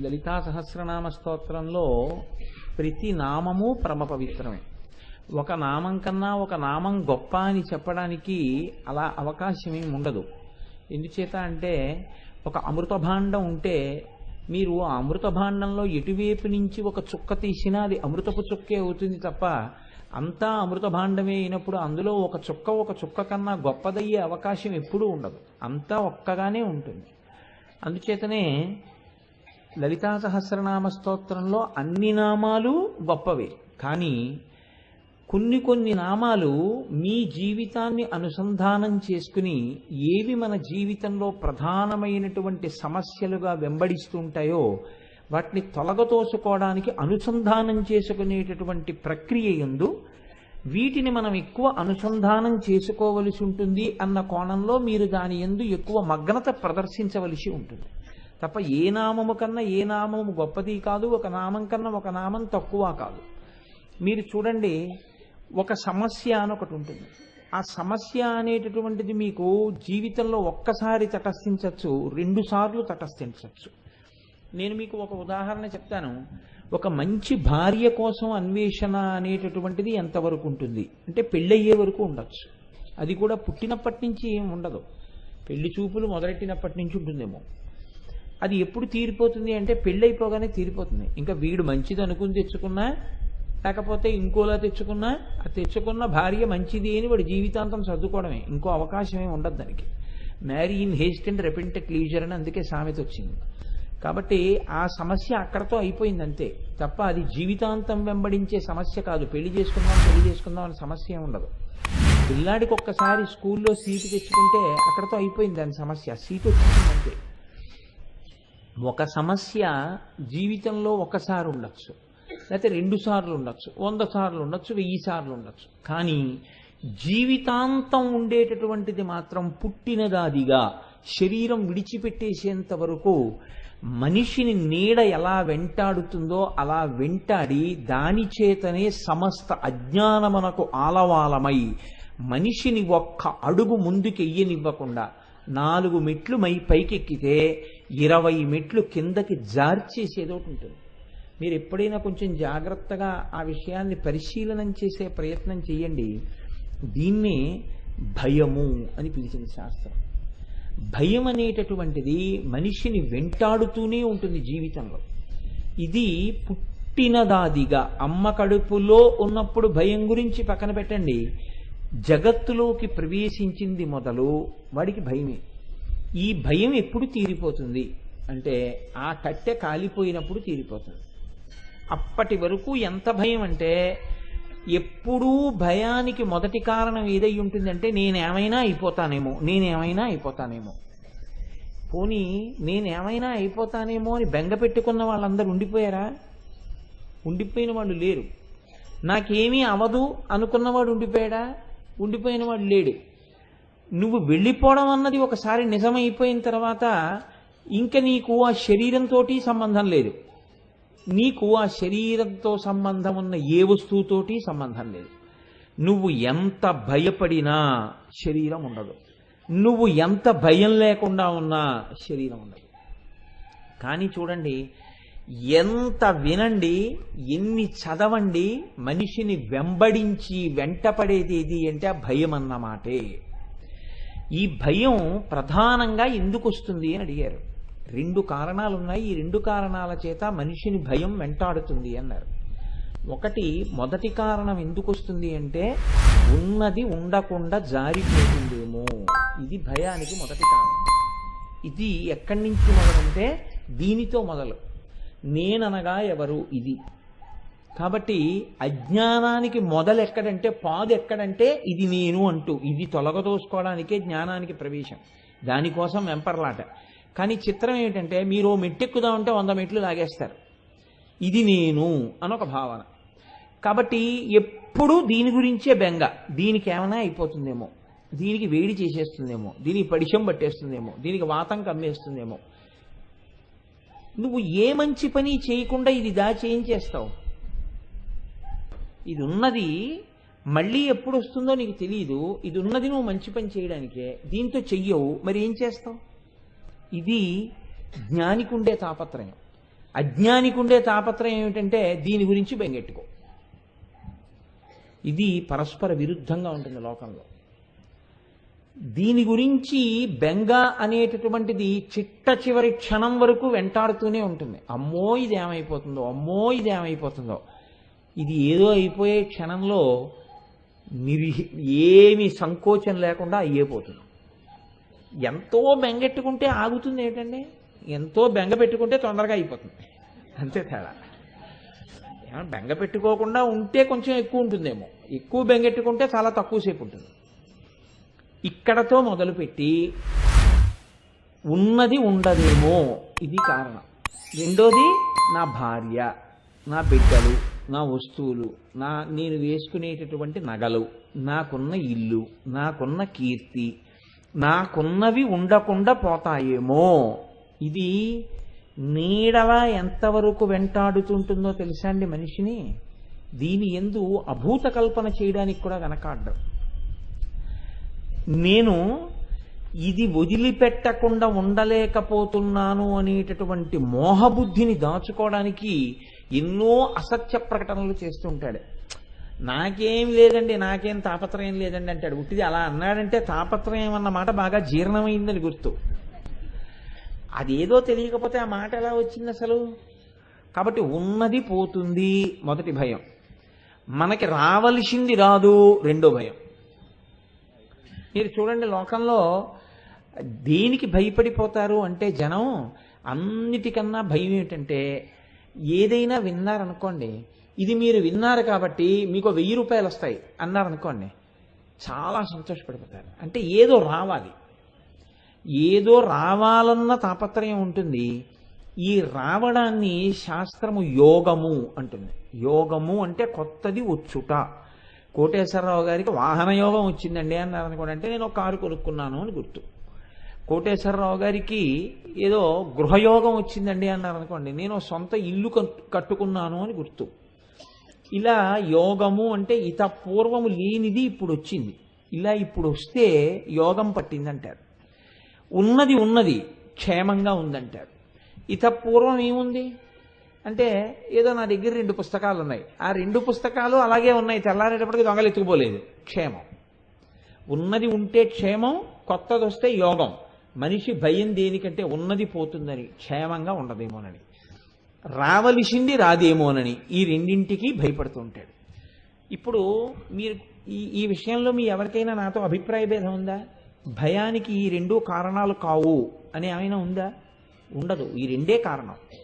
లలితా సహస్రనామ స్తోత్రంలో ప్రతి నామము పరమ పవిత్రమే. ఒక నామం కన్నా ఒక నామం గొప్ప అని చెప్పడానికి అలా అవకాశం ఏమి ఉండదు. ఎందుచేత అంటే ఒక అమృత భాండం ఉంటే మీరు ఆ అమృత భాండంలో ఎటువైపు నుంచి ఒక చుక్క తీసినా అది అమృతపు చుక్కే అవుతుంది తప్ప అంతా అమృత భాండమే అయినప్పుడు అందులో ఒక చుక్క ఒక చుక్క కన్నా గొప్పదయ్యే అవకాశం ఎప్పుడూ ఉండదు. అంతా ఒక్కగానే ఉంటుంది. అందుచేతనే లలితా సహస్రనామ స్తోత్రంలో అన్ని నామాలు గొప్పవే. కానీ కొన్ని కొన్ని నామాలు మీ జీవితాన్ని అనుసంధానం చేసుకుని ఏవి మన జీవితంలో ప్రధానమైనటువంటి సమస్యలుగా వెంబడిస్తుంటాయో వాటిని తొలగతోసుకోవడానికి అనుసంధానం చేసుకునేటటువంటి ప్రక్రియ ఎందు వీటిని మనం ఎక్కువ అనుసంధానం చేసుకోవలసి ఉంటుంది అన్న కోణంలో మీరు దాని ఎందు ఎక్కువ మగ్నత ప్రదర్శించవలసి ఉంటుంది. తప్ప ఏ నామము కన్నా ఏ నామము గొప్పది కాదు ఒక నామం కన్నా ఒక నామం తక్కువ కాదు. మీరు చూడండి ఒక సమస్య అని ఒకటి ఉంటుంది. ఆ సమస్య అనేటటువంటిది మీకు జీవితంలో ఒక్కసారి తటస్థించవచ్చు రెండు సార్లు తటస్థించవచ్చు. నేను మీకు ఒక ఉదాహరణ చెప్తాను. ఒక మంచి భార్య కోసం అన్వేషణ అనేటటువంటిది ఎంతవరకు ఉంటుంది? అంటే పెళ్ళయ్యే వరకు ఉండొచ్చు. అది కూడా పుట్టినప్పటి నుంచి ఏం ఉండదు. పెళ్ళి చూపులు మొదలెట్టినప్పటి నుంచి ఉంటుందేమో. అది ఎప్పుడు తీరిపోతుంది అంటే పెళ్ళైపోగానే తీరిపోతుంది. ఇంకా వీడు మంచిది అనుకుని తెచ్చుకున్నా లేకపోతే ఇంకోలా తెచ్చుకున్నా ఆ తెచ్చుకున్న భార్య మంచిది అని వాడు జీవితాంతం సర్దుకోవడమే. ఇంకో అవకాశమే ఉండదు దానికి. Marry in haste and repent leisure అని అందుకే సామెత వచ్చింది. కాబట్టి ఆ సమస్య అక్కడతో అయిపోయింది అంతే తప్ప అది జీవితాంతం వెంబడించే సమస్య కాదు. పెళ్ళి చేసుకుందాం పెళ్ళి చేసుకుందాం అనే సమస్య ఉండదు. పిల్లాడికి ఒక్కసారి స్కూల్లో సీటు తెచ్చుకుంటే అక్కడతో అయిపోయింది దాని సమస్య. సీటు వచ్చింది అంతే ఒక సమస్య జీవితంలో ఒకసారి ఉండొచ్చు. లేకపోతే రెండు సార్లు ఉండొచ్చు. వంద సార్లు ఉండొచ్చు వెయ్యి సార్లు ఉండొచ్చు. కానీ జీవితాంతం ఉండేటటువంటిది మాత్రం పుట్టినదాదిగా శరీరం విడిచిపెట్టేసేంత వరకు మనిషిని నీడ ఎలా వెంటాడుతుందో అలా వెంటాడి దాని చేతనే సమస్త అజ్ఞానమునకు ఆలవాలమై మనిషిని ఒక్క అడుగు ముందుకెయ్యనివ్వకుండా నాలుగు మెట్లు మై పైకెక్కితే ఇరవై మెట్లు కిందకి జార్చేసేది ఒకటి ఉంటుంది. మీరు ఎప్పుడైనా కొంచెం జాగ్రత్తగా ఆ విషయాన్ని పరిశీలనం చేసే ప్రయత్నం చేయండి. దీన్ని భయము అని పిలిచింది శాస్త్రం. భయం అనేటటువంటిది మనిషిని వెంటాడుతూనే ఉంటుంది జీవితంలో. ఇది పుట్టినదాదిగా అమ్మ కడుపులో ఉన్నప్పుడు భయం గురించి పక్కన పెట్టండి. జగత్తులోకి ప్రవేశించింది మొదలు వాడికి భయమే. ఈ భయం ఎప్పుడు తీరిపోతుంది? అంటే ఆ కట్టె కాలిపోయినప్పుడు తీరిపోతుంది. అప్పటి వరకు ఎంత భయం అంటే ఎప్పుడూ భయానికి మొదటి కారణం ఏదై ఉంటుందంటే నేనేమైనా అయిపోతానేమో నేనేమైనా అయిపోతానేమో. పోనీ నేనేమైనా అయిపోతానేమో అని బెంగ పెట్టుకున్న వాళ్ళందరూ ఉండిపోయారా? ఉండిపోయిన వాళ్ళు లేరు. నాకేమీ అవదు అనుకున్నవాడు ఉండిపోయాడా? ఉండిపోయిన వాడు లేడు. నువ్వు వెళ్ళిపోవడం అన్నది ఒకసారి నిజమైపోయిన తర్వాత ఇంక నీకు ఆ శరీరంతో సంబంధం లేదు. నీకు ఆ శరీరంతో సంబంధం ఉన్న ఏ వస్తువుతోటి సంబంధం లేదు. నువ్వు ఎంత భయపడినా శరీరం ఉండదు. నువ్వు ఎంత భయం లేకుండా ఉన్నా శరీరం ఉండదు. కానీ చూడండి ఎంత వినండి ఎన్ని చదవండి మనిషిని వెంబడించి వెంటపడేది ఏది అంటే ఆ భయం అన్నమాటే ఈ భయం ప్రధానంగా ఎందుకు వస్తుంది అని అడిగారు. రెండు కారణాలు ఉన్నాయి ఈ రెండు కారణాల చేత మనిషిని భయం వెంటాడుతుంది అన్నారు. ఒకటి మొదటి కారణం ఎందుకు వస్తుంది అంటే ఉన్నది ఉండకుండా జారిపోతుందేమో. ఇది భయానికి మొదటి కారణం. ఇది ఎక్కడి నుంచి మొదలంటే దీనితో మొదలు. నేననగా ఎవరు ఇది. కాబట్టి అజ్ఞానానికి మొదలు ఎక్కడంటే పాదు ఎక్కడంటే ఇది నేను అంటూ ఇది తొలగదోసుకోవడానికే జ్ఞానానికి ప్రవేశం. దానికోసం వెంపర్లాట. కానీ చిత్రం ఏమిటంటే మీరు ఓ మెట్టెక్కుదామంటే వంద మెట్లు లాగేస్తారు. ఇది నేను అని ఒక భావన. కాబట్టి ఎప్పుడూ దీని గురించే బెంగ. దీనికి ఏమైనా అయిపోతుందేమో. దీనికి వేడి చేసేస్తుందేమో. దీనికి పడిషం పట్టేస్తుందేమో. దీనికి వాతం కమ్మేస్తుందేమో. నువ్వు ఏ మంచి పని చేయకుండా ఇది దాచి చేస్తావు ఇది ఉన్నది మళ్ళీ ఎప్పుడు వస్తుందో నీకు తెలియదు ఇది ఉన్నది నువ్వు మంచి పని చేయడానికే. దీంతో చెయ్యవు. మరి ఏం చేస్తావు? ఇది జ్ఞానికుండే తాపత్రయం. అజ్ఞానికుండే తాపత్రయం ఏమిటంటే దీని గురించి బెంగెట్టుకో. ఇది పరస్పర విరుద్ధంగా ఉంటుంది లోకంలో. దీని గురించి బెంగ అనేటటువంటిది చిట్ట చివరి క్షణం వరకు వెంటాడుతూనే ఉంటుంది. అమ్మో ఇది ఏమైపోతుందో అమ్మో ఇది ఏమైపోతుందో. ఇది ఏదో అయిపోయే క్షణంలో నిర్హి ఏమి సంకోచం లేకుండా అయ్యేపోతుంది ఎంతో బెంగెట్టుకుంటే ఆగుతుంది ఏంటండి? ఎంతో బెంగ పెట్టుకుంటే తొందరగా అయిపోతుంది. అంతే తేడా. బెంగ పెట్టుకోకుండా ఉంటే కొంచెం ఎక్కువ ఉంటుందేమో. ఎక్కువ బెంగెట్టుకుంటే చాలా తక్కువసేపు ఉంటుంది. ఇక్కడతో మొదలుపెట్టి ఉన్నది ఉండదేమో ఇది కారణం. రెండోది నా భార్య నా బిడ్డలు నా వస్తువులు నా నేను వేసుకునేటటువంటి నగలు నాకున్న ఇల్లు నాకున్న కీర్తి నాకున్నవి ఉండకుండా పోతాయేమో. ఇది నీడలా ఎంతవరకు వెంటాడుతుంటుందో తెలుసా అండి మనిషిని? దీని ఎందు అభూత కల్పన చేయడానికి కూడా వెనకాడ్డం. నేను ఇది వదిలిపెట్టకుండా ఉండలేకపోతున్నాను అనేటటువంటి మోహబుద్ధిని దాచుకోవడానికి ఎన్నో అసత్య ప్రకటనలు చేస్తుంటాడు. నాకేం లేదండి నాకేం తాపత్రయం లేదండి అంటాడు. ఉట్టిది అలా అన్నాడంటే తాపత్రయం అన్న మాట బాగా జీర్ణమైందని గుర్తు. అదేదో తెలియకపోతే ఆ మాట ఎలా వచ్చింది అసలు? కాబట్టి ఉన్నది పోతుంది మొదటి భయం. మనకి రావలసింది రాదు రెండో భయం. మీరు చూడండి లోకంలో దేనికి భయపడిపోతారు అంటే జనం అన్నిటికన్నా భయం ఏమిటంటే ఏదైనా విన్నారనుకోండి ఇది మీరు విన్నారు కాబట్టి మీకు వెయ్యి రూపాయలు వస్తాయి అన్నారనుకోండి చాలా సంతోషపడిపోతారు. అంటే ఏదో రావాలి. ఏదో రావాలన్న తాపత్రయం ఉంటుంది. ఈ రావడాన్ని శాస్త్రము యోగము అంటుంది. యోగము అంటే కొత్తది వచ్చుట. కోటేశ్వరరావు గారికి వాహన యోగం వచ్చిందండి అన్నారు అనుకోండి అంటే నేను ఒక కారు కొనుక్కున్నాను అని గుర్తు. కోటేశ్వరరావు గారికి ఏదో గృహయోగం వచ్చిందండి అన్నారు అనుకోండి నేను సొంత ఇల్లు కట్టు- కట్టుకున్నాను అని గుర్తు. ఇలా యోగము అంటే ఇత పూర్వము లేనిది ఇప్పుడు వచ్చింది. ఇలా ఇప్పుడు వస్తే యోగం పట్టిందంటారు. ఉన్నది ఉన్నది క్షేమంగా ఉందంటారు. ఇత పూర్వం ఏముంది? అంటే ఏదో నా దగ్గర రెండు పుస్తకాలు ఉన్నాయి ఆ రెండు పుస్తకాలు అలాగే ఉన్నాయి. తెల్లారేటప్పటికి దొంగలు ఎత్తుకుపోలేదు. క్షేమం. ఉన్నది ఉంటే క్షేమం కొత్తది వస్తే యోగం. మనిషి భయం దేనికంటే ఉన్నది పోతుందని క్షేమంగా ఉండదేమోనని. రావలసింది రాదేమోనని ఈ రెండింటికి భయపడుతూ ఉంటాడు. ఇప్పుడు మీరు ఈ ఈ విషయంలో మీ ఎవరికైనా నాతో అభిప్రాయ భేదం ఉందా? భయానికి ఈ రెండు కారణాలు కావు అని ఆయన ఉందా? ఉండదు. ఈ రెండే కారణం.